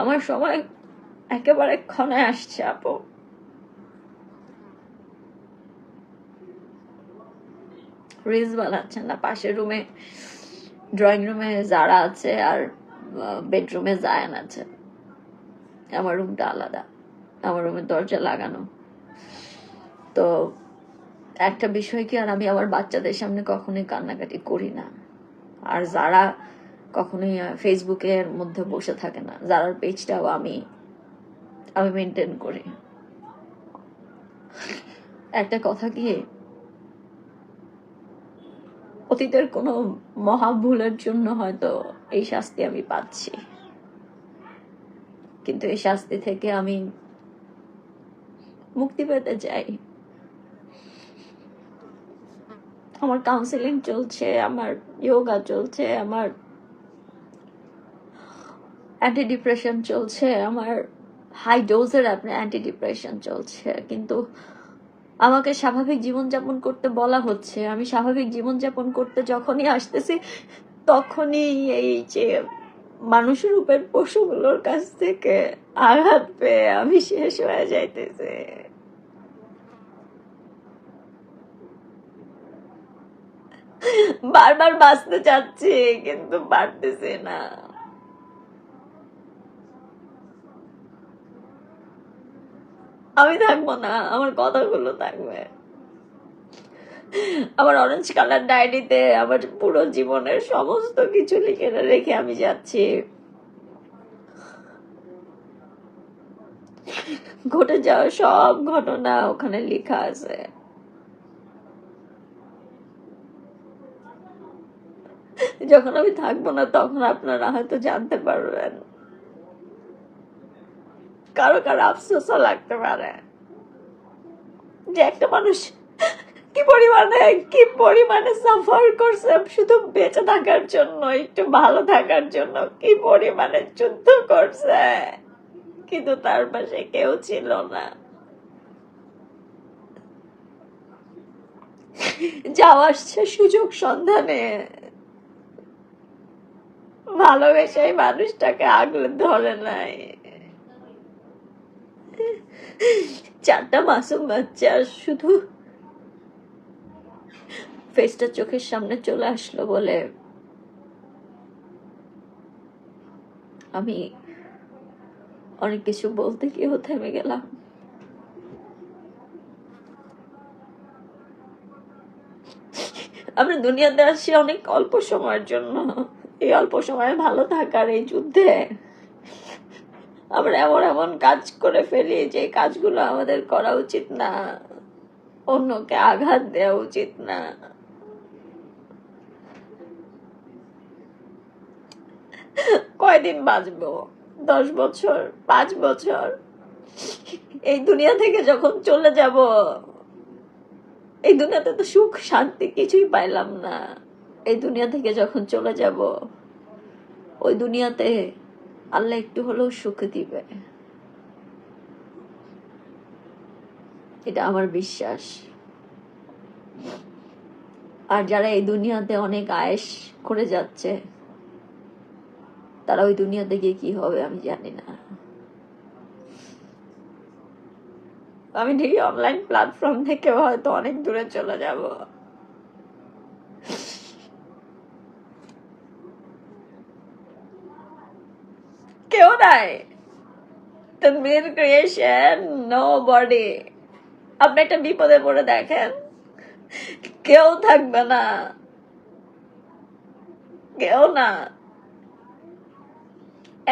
আমার সময় একেবারে ক্ষণে আসছে, আপু। রিলস বানাচ্ছেন না, পাশের রুমে ড্রয়িং রুমে যারা আছে আর বেডরুমে জায়ান আছে। আমার রুমটা আলাদা, আমার রুমের দরজা লাগানো। তো একটা বিষয় কি, আর আমি আমার বাচ্চাদের সামনে কখনোই কান্নাকাটি করি না। আর যারা কখনোই ফেসবুকের মধ্যে বসে থাকে না। যারার পেজটাও আমি আমি মেনটেন করি। একটা কথা কি? অতীতের কোনো মহা ভুলের জন্য হয়তো এই শাস্তি আমি পাচ্ছি। কিন্তু এই শাস্তি থেকে আমি মুক্তি পেতে চাই। আমার কাউন্সিলিং চলছে, আমার যোগা চলছে, আমার অ্যান্টি ডিপ্রেশন চলছে, আমার হাই ডোজের আপনার অ্যান্টি ডিপ্রেশন চলছে, কিন্তু আমাকে স্বাভাবিক জীবনযাপন করতে বলা হচ্ছে। আমি স্বাভাবিক জীবনযাপন করতে যখনই আসতেছি, তখনই এই যে মানুষ রূপের পশুগুলোর কাছ থেকে আঘাত পেয়ে আমি শেষ হয়ে যাইতেছে। বারবার বাঁচতে চাচ্ছি, কিন্তু পারতেছি না। আমি থাকব না, আমার কথাগুলো থাকবে। আমার অরেঞ্জ কালার ডায়েরিতে আমার পুরো জীবনের সমস্ত কিছু লিখে রেখে আমি যাচ্ছি। ঘটে যাওয়া সব ঘটনা ওখানে লেখা আছে। যখন আমি থাকব না, তখন আপনারা হয়তো জানতে পারবেন। কারও কারও আফসোসও লাগতে পারে। যে একটা মানুষ কি পরিমাণে কি পরিমাণে সাফার করছে, শুধু বেঁচে থাকার জন্য, একটু ভালো থাকার জন্য কি পরিমাণে যুদ্ধ করছে? কিন্তু তার পাশে কেউ ছিল না। যাও আসছে সুযোগ সন্ধানে। ভালোবেসে মানুষটাকে আগলে ধরে নাই চারটা মাসুম বাচ্চা আর শুধু ফেসটা চোখের সামনে চলে আসলো বলে আমি অনেক কিছু বলতে গিয়েও থেমে গেলাম। আমরা দুনিয়াতে আসছি অনেক অল্প সময়ের জন্য। এই অল্প সময়ে ভালো থাকার এই যুদ্ধে। আমরা এমন এমন কাজ করে ফেলি যে কাজগুলো আমাদের করা উচিত না। অন্যকে আঘাত দেওয়া উচিত না। কয়দিন বাঁচবো? দশ বছর? পাঁচ বছর? এই দুনিয়া থেকে যখন চলে যাব, এই দুনিয়াতে তো সুখ, শান্তি কিছুই পাইলাম না। এই দুনিয়া থেকে যখন চলে যাব, ওই দুনিয়াতে আল্লাহ একটু হলেও সুখ দিবে। এটা আমার বিশ্বাস। আর যারা এই দুনিয়াতে অনেক আয়েস করে যাচ্ছে, তারা ওই দুনিয়াতে গিয়ে কি হবে আমি জানি না। আমি ঠিক অনলাইন প্ল্যাটফর্ম থেকে হয়তো অনেক দূরে চলে যাব। কেউ নাই তনবীর ক্রিয়েশন নো বডি আপনি একটা বিপদে পড়ে দেখেন, কেউ থাকবে না। কেউ না।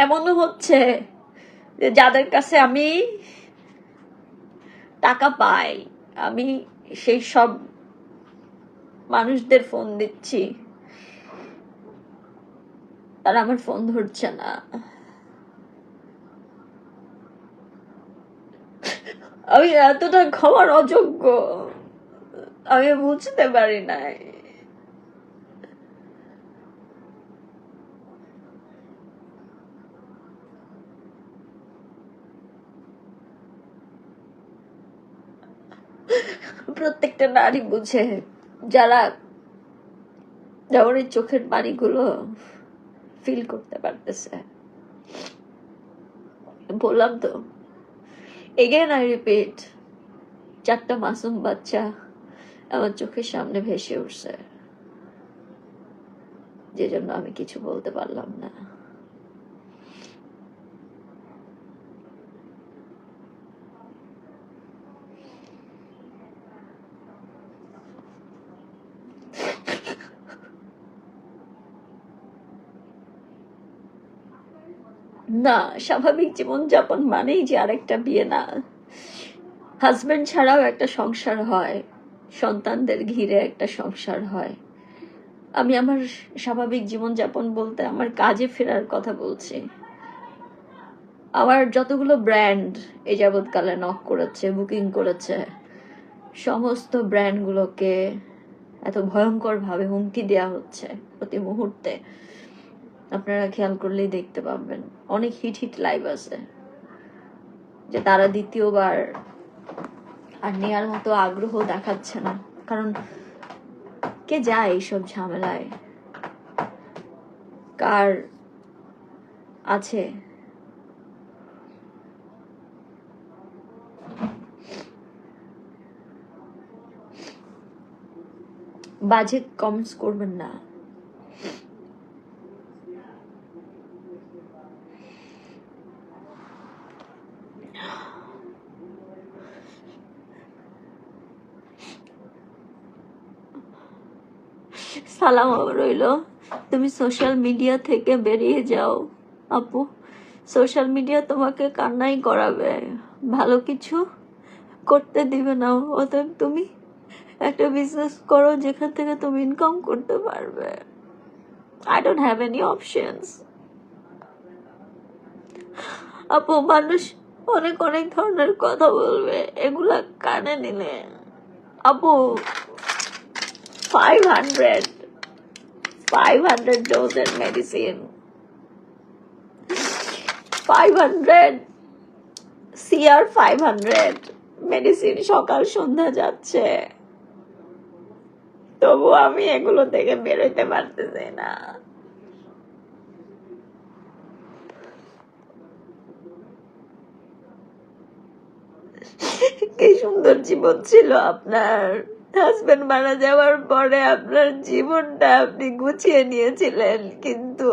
এমনও হচ্ছে যে যাদের কাছে আমি টাকা পাই, আমি সেই সব মানুষদের ফোন দিচ্ছি। তারা আমার ফোন ধরছে না। আমি এতটা ক্ষমার অযোগ্য, আমি বুঝতে পারি নাই। প্রত্যেকটা নারী বুঝে, যারা যেমন এই চোখের পানিগুলো ফিল করতে পারতেছে। বললাম তো এগেন আই রিপিট, চারটা মাসুম বাচ্চা আমার চোখের সামনে ভেসে উঠছে। যে জন্য আমি কিছু বলতে পারলাম না। না, স্বাভাবিক জীবনযাপন মানেই যে আরেকটা বিয়ে না। হাজবেন্ড ছাড়াও একটা সংসার হয়, সন্তানদের ঘিরে একটা সংসার হয়। আমি আমার স্বাভাবিক জীবনযাপন বলতে আমার কাজে ফেরার কথা বলছি। আমার যতগুলো ব্র্যান্ড এ যাবৎকালে নক করেছে, বুকিং করেছে, সমস্ত ব্র্যান্ডগুলোকে এত ভয়ঙ্করভাবে হুমকি দেওয়া হচ্ছে প্রতি মুহূর্তে। আপনারা খেয়াল করলেই দেখতে পাবেন অনেক হিট হিট লাইভ আছে। যে তারা দ্বিতীয়বার আর নেয়ার মতো আগ্রহ দেখাচ্ছে না। কারণ কে যায় এইসব ঝামেলায়? কার আছে? বাজে কমেন্টস করবেন না। সালাম রইল। তুমি সোশ্যাল মিডিয়া থেকে বেরিয়ে যাও, আপু। সোশ্যাল মিডিয়া তোমাকে কান্নাই করাবে। ভালো কিছু করতে দিবে না, অতএব তুমি একটা বিজনেস করো যেখান থেকে তুমি ইনকাম করতে পারবে। I don't have any options আপু, মানুষ অনেক অনেক ধরনের কথা বলবে, এগুলা কানে নিলে। আপু five hundred five hundred ডোজের medicine five hundred CR five hundred medicine সকাল সন্ধ্যা যাচ্ছে। তবু আমি এগুলো থেকে বেরোতে পারতেছি না। কি সুন্দর জীবন ছিল আপনার। হাজবেন্ড মারা যাওয়ার পরে আপনার জীবনটা আপনি গুছিয়ে নিয়েছিলেন, কিন্তু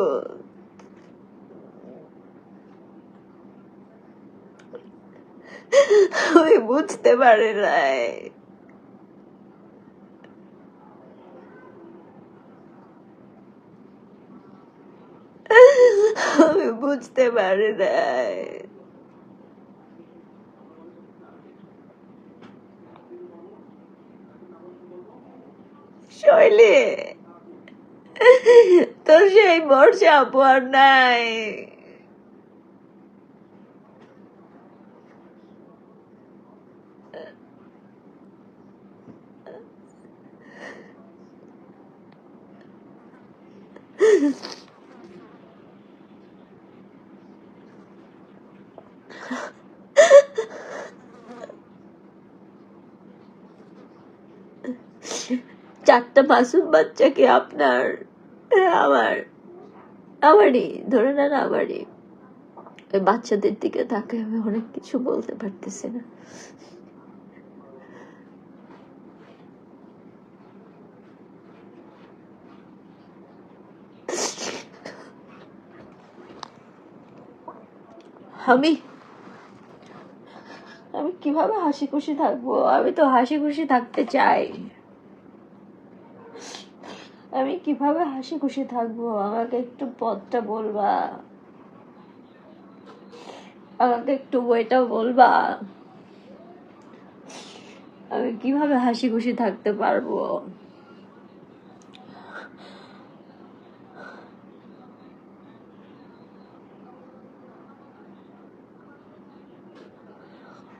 বুঝতে পারি নাই। আমি বুঝতে পারি নাই। শৈলী তোর সেই বর্ষা আপু আর নাই চারটা মাসুম বাচ্চাকে আপনার আমার, আমারই, ধরে নেন আমারই। ওই বাচ্চাদের দিকে তাকে আমি অনেক কিছু বলতে পারতেছি না। আমি আমি কীভাবে হাসি খুশি থাকব? আমি তো হাসি খুশি থাকতে চাই। আমি কীভাবে হাসি খুশি থাকব? আমাকে একটু পথটা বলবা। আমাকে একটু বইটা বলবা। আমি কীভাবে হাসি খুশি থাকতে পারব?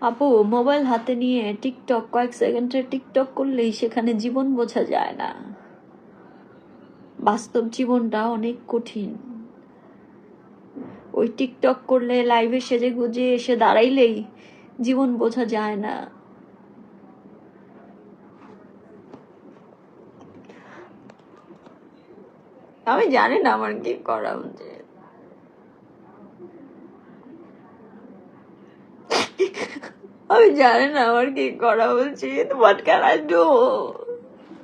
আপু, মোবাইল হাতে নিয়ে টিকটক, কয়েক সেকেন্ডের টিকটক করলেই সেখানে জীবন বোঝা যায় না। বাস্তব জীবনটা অনেক কঠিন। ওই টিকটক করলে লাইভে সেজে গুজে এসে দাঁড়াইলেই জীবন বোঝা যায় না। আমি জানি না আমার কি করা উচিত। আমি জানি না আমার কি করা উচিত। What can I do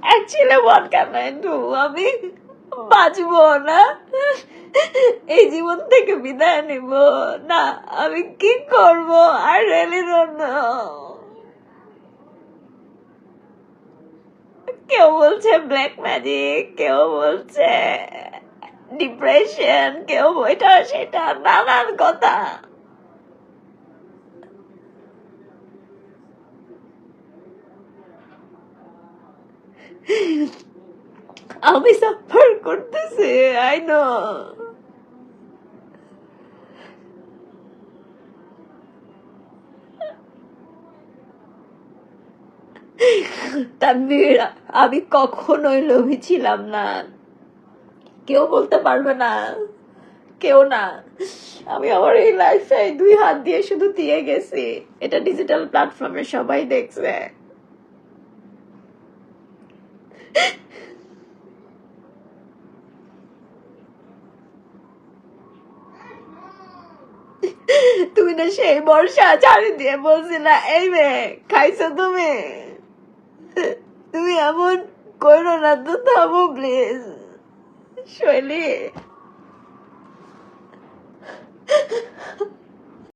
actually what can I do আমি বাঁচবো না। এই জীবন থেকে বিদায় নিব। না, আমি কি করব? রিয়েলি ডোন্ট কেউ বলছে ব্ল্যাক ম্যাজিক কেউ বলছে ডিপ্রেশন কেউ এটা, সেটা, নানান কথা। আমি সাফার করতেছি আই নো তানভীর আমি কখনোই লোভী ছিলাম না। কেউ বলতে পারবে না, কেউ না। আমি আমার এই লাইফে দুই হাত দিয়ে শুধু দিয়ে গেছি। এটা ডিজিটাল প্ল্যাটফর্মে সবাই দেখছে। তুমি না সেই বর্ষা ছাড়ি দিয়ে বলছিলা এই মেয়ে, খাইছো তুমি? তুমি এমন করো না তো থামো প্লিজ শৈলী